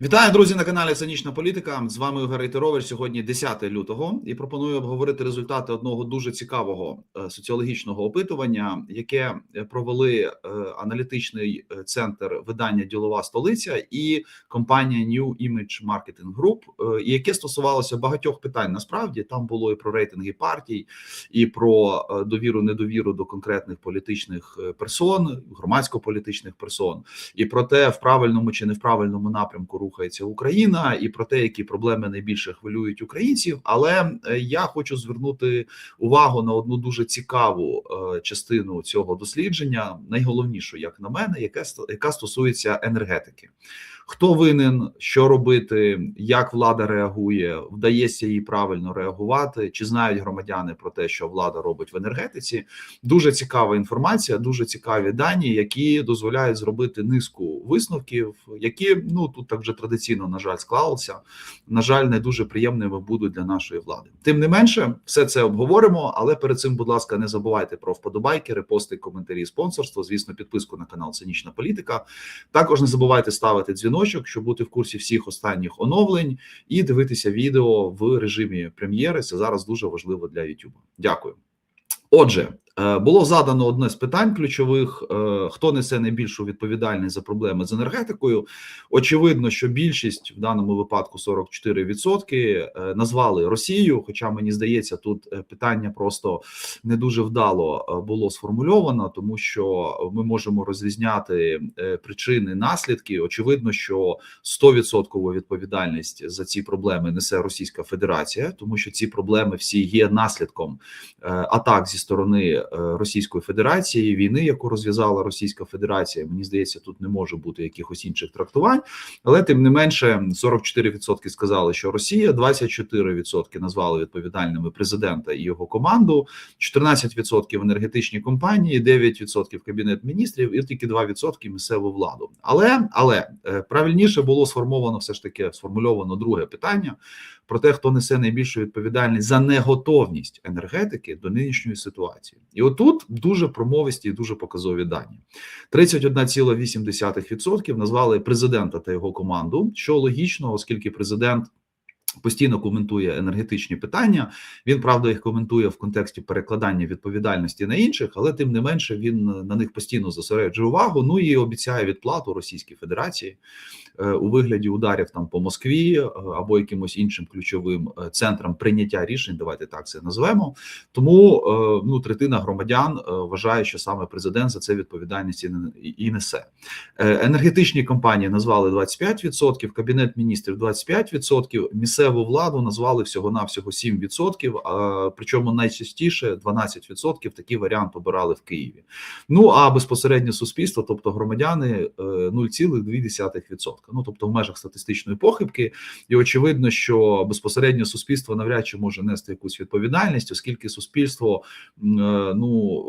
Вітаю, друзі, на каналі Цинічна Політика. З вами Ігор Рейтерович. Сьогодні 10 лютого, і пропоную обговорити результати одного дуже цікавого е, соціологічного опитування, яке провели е, аналітичний е, центр видання Ділова столиця і компанія New Image Marketing Group, яке стосувалося багатьох питань. Насправді там було і про рейтинги партій, і про довіру, недовіру до конкретних політичних персон, громадсько-політичних персон, і про те, в правильному чи не в правильному напрямку рухається Україна, і про те, які проблеми найбільше хвилюють українців. Але е, я хочу звернути увагу на одну дуже цікаву е, частину цього дослідження, найголовнішу, як на мене, яка стосується енергетики. Хто винен, що робити, як влада реагує, вдається їй правильно реагувати, чи знають громадяни про те, що влада робить в енергетиці? Дуже цікава інформація, дуже цікаві дані, які дозволяють зробити низку висновків, які ну тут так вже традиційно на жаль склалися. На жаль, не дуже приємними будуть для нашої влади. Тим не менше, все це обговоримо. Але перед цим, будь ласка, не забувайте про вподобайки, репости, коментарі, спонсорство. Звісно, підписку на канал Цинічна Політика. Також не забувайте ставити дзвінок дзвіночок, щоб бути в курсі всіх останніх оновлень і дивитися відео в режимі прем'єри. Це зараз дуже важливо для YouTube. Дякую. Отже, було задано одне з питань ключових: е, хто несе найбільшу відповідальність за проблеми з енергетикою. Очевидно, що більшість в даному випадку 44% е, назвали Росію. Хоча мені здається, тут питання просто не дуже вдало було сформульовано, тому що ми можемо розрізняти причини, наслідки. Очевидно, що 100% відповідальність за ці проблеми несе Російська Федерація, тому що ці проблеми всі є наслідком атак зі сторони. Е, Російської Федерації, війни, яку розв'язала Російська Федерація. Мені здається, тут не може бути якихось інших трактувань, але тим не менше 44% сказали, що Росія, 24% назвали відповідальними президента і його команду, 14% енергетичні компанії, 9% кабінет міністрів і тільки 2% місцеву владу. Але але е, правильніше було сформовано все ж таки сформульовано друге питання про те, хто несе найбільшу відповідальність за неготовність енергетики до нинішньої ситуації, і отут дуже промовисті і дуже показові дані: 31,8% назвали президента та його команду, що логічно, оскільки президент. Постійно коментує енергетичні питання. Він правда їх коментує в контексті перекладання відповідальності на інших, але тим не менше він на них постійно зосереджує увагу. Ну і обіцяє відплату Російській Федерації е, у вигляді ударів там по Москві е, або якимось іншим ключовим е, центрам прийняття рішень. Давайте так це назвемо. Тому ну третина громадян вважає, що саме президент за це відповідальність і несе. Енергетичні компанії назвали 25%, кабінет міністрів 25%, місцеві місцеву владу назвали всього навсього 7%, а причому найчастіше 12% такий варіант обирали в Києві. Ну а безпосередньо суспільство, тобто громадяни, 0,2%. Е, ну тобто в межах статистичної похибки, і очевидно, що безпосередньо суспільство навряд чи може нести якусь відповідальність, оскільки суспільство е, ну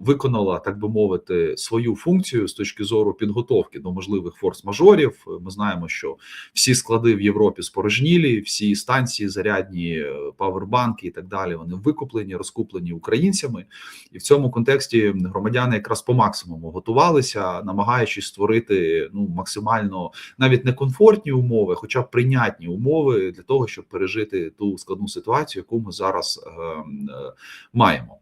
е, виконало, так би мовити, свою функцію з точки зору підготовки до можливих форс-мажорів. Ми знаємо, що всі склади в Європі спорожнілі всі станції, зарядні е, павербанки і так далі. Вони викуплені, розкуплені українцями, і в цьому контексті громадяни якраз по максимуму готувалися, намагаючись створити ну максимально навіть не комфортні умови, хоча б прийнятні умови для того, щоб пережити ту складну ситуацію, яку ми зараз е, е, маємо.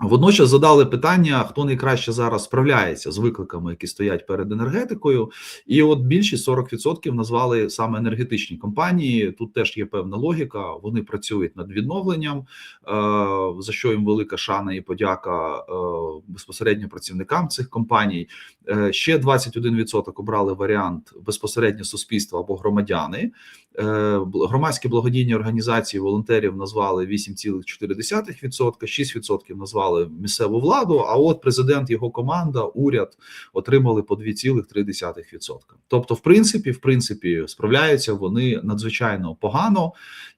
Водночас задали питання, хто найкраще зараз справляється з викликами, які стоять перед енергетикою, і от більшість 40% назвали саме енергетичні компанії. Тут теж є певна логіка. Вони працюють над відновленням, е, за що їм велика шана і подяка е, безпосередньо працівникам цих компаній. Е, ще 21% обрали варіант безпосередньо суспільства або громадяни. Громадські благодійні організації волонтерів назвали 8,4%, 6% назвали формували місцеву владу. А от президент, його команда, уряд отримали по 2,3%. Тобто, в принципі, в принципі, справляються вони надзвичайно погано,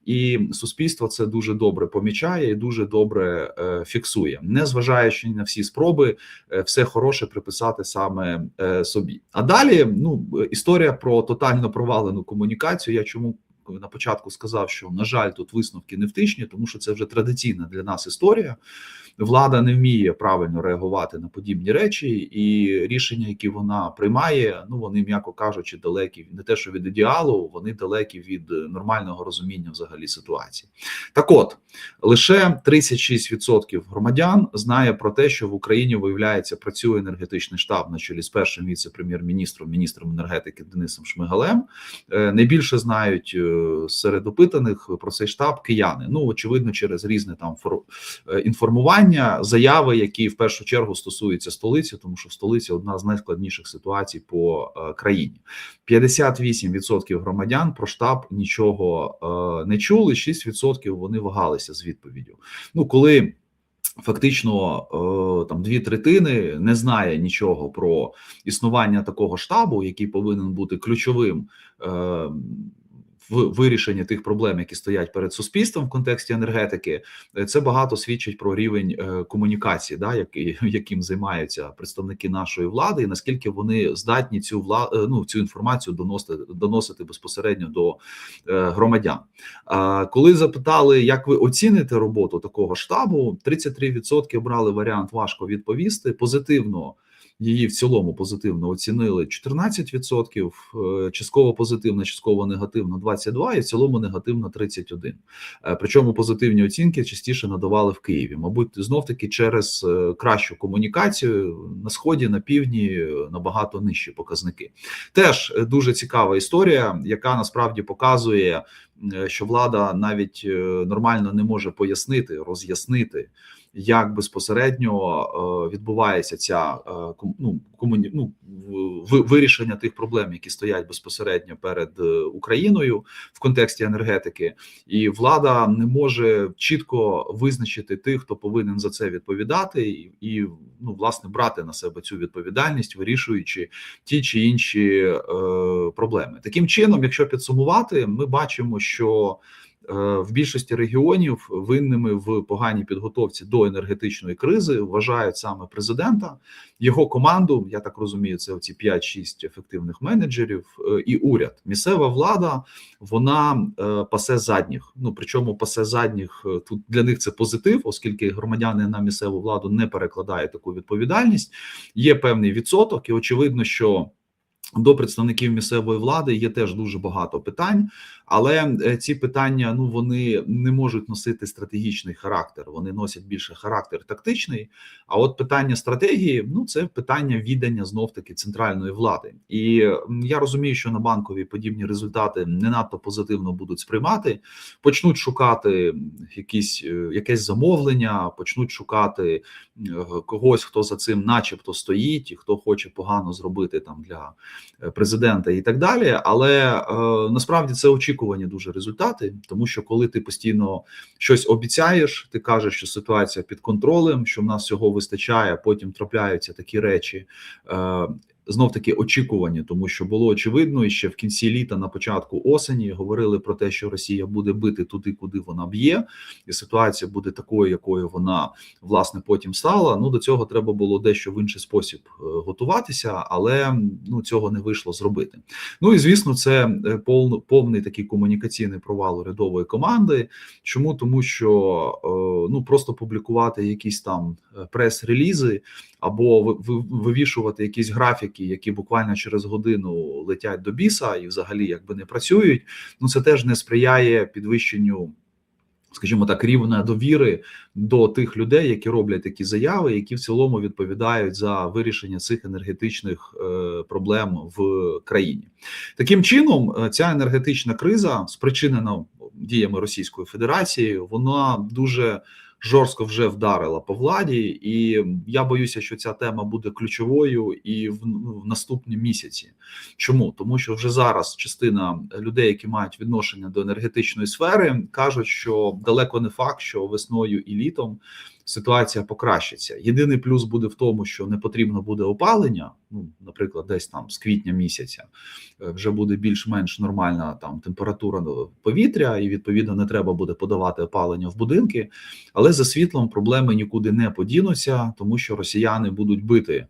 і суспільство це дуже добре помічає і дуже добре е, фіксує, не зважаючи на всі спроби, е, все хороше приписати саме е, собі. А далі ну історія про тотально провалену комунікацію. Я чому на початку сказав, що на жаль, тут висновки не втишні, тому що це вже традиційна для нас історія. Влада не вміє правильно реагувати на подібні речі, і рішення, які вона приймає, ну вони м'яко кажучи, далекі не те, що від ідеалу, вони далекі від нормального розуміння взагалі ситуації. Так, от лише 36% громадян знає про те, що в Україні виявляється працює енергетичний штаб на чолі з першим віце-прем'єр-міністром, міністром енергетики Денисом Шмигалем. Е, Найбільше знають е, серед опитаних про цей штаб кияни. Ну очевидно, через різне там е, інформування, заяви, які в першу чергу стосуються столиці, тому що столиця одна з найскладніших ситуацій по е, країні. 58% громадян про штаб нічого е, не чули. 6% вони вагалися з відповіддю. Ну коли. Фактично, там дві третини не знає нічого про існування такого штабу, який повинен бути ключовим в вирішенні тих проблем, які стоять перед суспільством в контексті енергетики. Е, Це багато свідчить про рівень е, комунікації, да, яким займаються представники нашої влади, і наскільки вони здатні цю вла, е, ну, цю інформацію доносити доносити безпосередньо до громадян. Коли запитали, як ви оціните роботу такого штабу, 33% обрали варіант важко відповісти. Позитивно її в цілому позитивно оцінили 14%, е, частково позитивно, частково негативно 22%, і в цілому негативно 31%. Е, Причому позитивні оцінки частіше надавали в Києві. Мабуть, знов таки через е, кращу комунікацію на сході, на півдні набагато нижчі показники. Теж дуже цікава історія, яка насправді показує, що влада навіть нормально не може пояснити, роз'яснити, як безпосередньо відбувається ця е, ком- ну, комуні... ну, вирішення тих проблем, які стоять безпосередньо перед е, Україною в контексті енергетики, і влада не може чітко визначити тих, хто повинен за це відповідати, і, ну, власне брати на себе цю відповідальність, вирішуючи ті чи інші е, проблеми. Таким чином, якщо підсумувати, ми бачимо, що в більшості регіонів винними в поганій підготовці до енергетичної кризи вважають саме президента, його команду. Я так розумію, це оці 5-6 ефективних менеджерів е, і уряд. Місцева влада вона е, пасе задніх. Ну причому пасе задніх е, тут для них це позитив, оскільки громадяни на місцеву владу не перекладають таку відповідальність. Є певний відсоток, і очевидно, що. До представників місцевої влади є теж дуже багато питань, але е, ці питання ну вони не можуть носити стратегічний характер. Вони носять більше характер тактичний. А от питання стратегії ну це питання віддання знов таки центральної влади. І я розумію, що на банкові подібні результати не надто позитивно будуть сприймати. Почнуть шукати якісь е, якесь замовлення, почнуть шукати е, когось, хто за цим, начебто, стоїть, і хто хоче погано зробити там для президента і так далі. Але е, насправді це очікувані дуже результати, тому що коли ти постійно щось обіцяєш, ти кажеш, що ситуація під контролем, що в нас всього вистачає, потім трапляються такі речі. Е, Знов таки очікувані, тому що було очевидно, і ще в кінці літа, на початку осені, говорили про те, що Росія буде бити туди, куди вона б'є, і ситуація буде такою, якою вона власне потім стала. Ну до цього треба було дещо в інший спосіб е, готуватися, але ну цього не вийшло зробити. Ну і звісно, це е, повний такий комунікаційний провал урядової команди. Чому тому, що е, ну просто публікувати якісь там прес-релізи або ви- ви- вивішувати якісь графіки, які буквально через годину летять до біса і взагалі якби не працюють. Ну це теж не сприяє підвищенню. Скажімо так, рівня довіри до тих людей, які роблять такі заяви, які в цілому відповідають за вирішення цих енергетичних е, проблем в країні. Таким чином, е, ця енергетична криза, спричинена діями Російської Федерації, вона дуже жорстко вже вдарила по владі, і я боюся, що ця тема буде ключовою і в, ну, в наступні місяці. Чому тому, що вже зараз частина людей, які мають відношення до енергетичної сфери, кажуть, що далеко не факт, що весною і літом ситуація покращиться. Єдиний плюс буде в тому, що не потрібно буде опалення. Ну, наприклад, десь там з квітня місяця е, вже буде більш-менш нормальна там температура повітря, і відповідно не треба буде подавати опалення в будинки. Але за світлом проблеми нікуди не подінуться, тому що росіяни будуть бити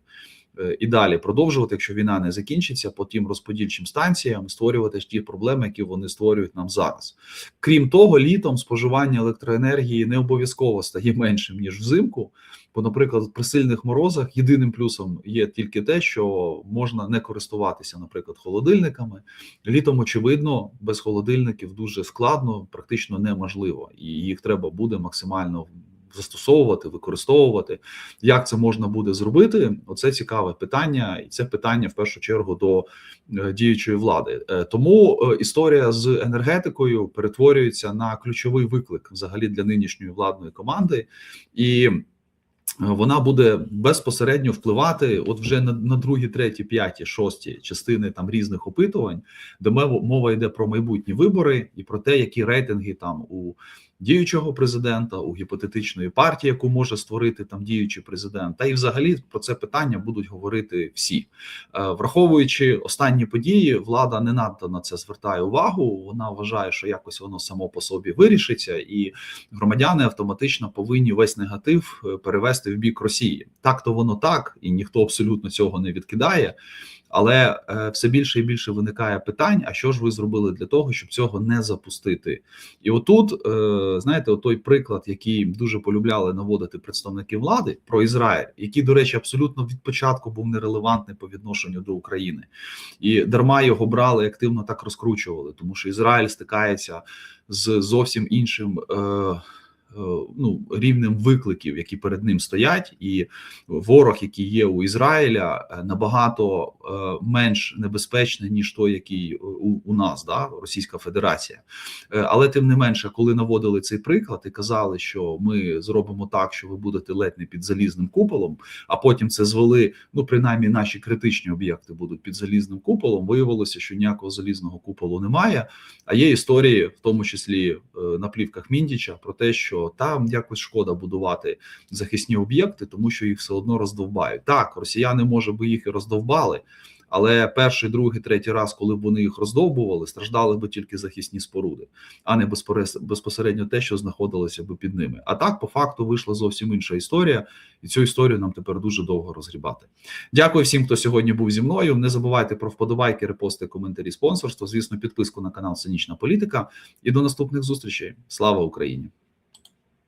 і далі продовжувати, якщо війна не закінчиться, по тим розподільчим станціям створювати ті проблеми, які вони створюють нам зараз. Крім того, літом споживання електроенергії не обов'язково стає меншим ніж взимку. Бо, наприклад, при сильних морозах єдиним плюсом є тільки те, що можна не користуватися, наприклад, холодильниками. Літом, очевидно, без холодильників дуже складно, практично неможливо, і їх треба буде максимально застосовувати, використовувати. Як це можна буде зробити? Оце цікаве питання, і це питання в першу чергу до е, діючої влади. Е, Тому е, історія з енергетикою перетворюється на ключовий виклик взагалі для нинішньої владної команди і. Вона буде безпосередньо впливати, от вже на, на другі, треті, п'яті, шості частини там різних опитувань, де мова йде про майбутні вибори і про те, які рейтинги там у діючого президента, у гіпотетичної партії, яку може створити там діючий президент, та і взагалі про це питання будуть говорити всі, Е, враховуючи останні події, влада не надто на це звертає увагу. Вона вважає, що якось воно само по собі вирішиться, і громадяни автоматично повинні весь негатив е, перевести в бік Росії. Так то воно так, і ніхто абсолютно цього не відкидає. Але е, все більше і більше виникає питань: а що ж ви зробили для того, щоб цього не запустити? І отут, е, знаєте, той приклад, який дуже полюбляли наводити представники влади про Ізраїль, який, до речі, абсолютно від початку був нерелевантний по відношенню до України, і дарма його брали активно так розкручували, тому що Ізраїль стикається з зовсім іншим. Е, Ну, рівнем викликів, які перед ним стоять, і ворог, який є у Ізраїля, е, набагато е, менш небезпечний ніж той, який у, у нас, да, Російська Федерація. Е, Але тим не менше, коли наводили цей приклад і казали, що ми зробимо так, що ви будете ледь не під залізним куполом, а потім це звели. Ну, принаймні, наші критичні об'єкти будуть під залізним куполом. Виявилося, що ніякого залізного куполу немає. А є історії, в тому числі е, на плівках Міндіча, про те, що там якось шкода будувати захисні об'єкти, тому що їх все одно роздовбають. Так, росіяни може би їх і роздовбали. Але перший, другий, третій раз, коли б вони їх роздовбували, страждали би тільки захисні споруди, а не безпосередньо те, що знаходилося би під ними. А так, по факту, вийшла зовсім інша історія, і цю історію нам тепер дуже довго розгрібати. Дякую всім, хто сьогодні був зі мною. Не забувайте про вподобайки, репости, коментарі, спонсорство. Звісно, підписку на канал Цинічна Політика. І до наступних зустрічей. Слава Україні!